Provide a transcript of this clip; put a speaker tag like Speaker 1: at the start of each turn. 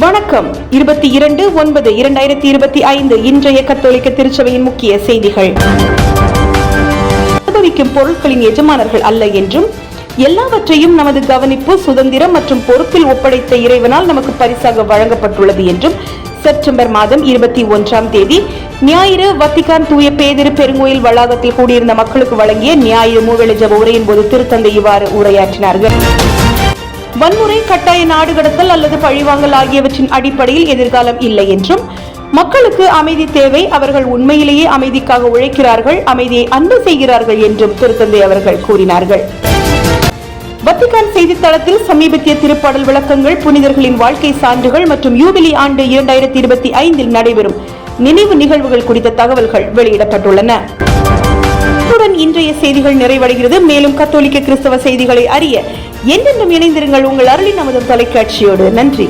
Speaker 1: வணக்கம். இருபத்தி இரண்டு ஒன்பது இரண்டாயிரத்தி இருபத்தி ஐந்து இன்றைய கத்தோலிக்க திருச்சபையின் முக்கிய செய்திகள். அனுபவிக்கும் பொருட்களின் எஜமானர்கள் அல்ல என்றும் எல்லாவற்றையும் நமது கவனிப்பு சுதந்திரம் மற்றும் பொறுப்பில் ஒப்படைத்த இறைவனால் நமக்கு பரிசாக வழங்கப்பட்டுள்ளது என்றும் செப்டம்பர் மாதம் இருபத்தி ஒன்றாம் தேதி ஞாயிறு வத்திகான் தூய பேதிரு பெருங்கோயில் வளாகத்தில் கூடியிருந்த மக்களுக்கு வழங்கிய ஞாயிறு மூவேளை ஜப உரையின் போது திருத்தந்தை இவ்வாறு உரையாற்றினார்கள். வன்முறை கட்டாய நாடு கடத்தல் அல்லது பழிவாங்கல் ஆகியவற்றின் அடிப்படையில் எதிர்காலம் இல்லை என்றும் மக்களுக்கு அமைதி தேவை அவர்கள் உண்மையிலேயே அமைதிக்காக உழைக்கிறார்கள் அமைதியை அன்பு செய்கிறார்கள் என்றும் திருத்தந்தை அவர்கள் கூறினார்கள். வத்திகான் செய்தித்தளத்தில் சமீபத்திய திருப்பாடல் விளக்கங்கள் புனிதர்களின் வாழ்க்கை சான்றுகள் மற்றும் யூபிலி ஆண்டு இரண்டாயிரத்தி இருபத்தி ஐந்தில் நடைபெறும் நினைவு நிகழ்வுகள் குறித்த தகவல்கள் வெளியிடப்பட்டுள்ளன. இத்துடன் இன்றைய செய்திகள் நிறைவடைகிறது. மேலும் கத்தோலிக்க கிறிஸ்தவ செய்திகளை அறிய என்றென்றும் இணைந்திருங்கள். உங்கள் அருளின் நமது தொலைக்காட்சியோடு. நன்றி.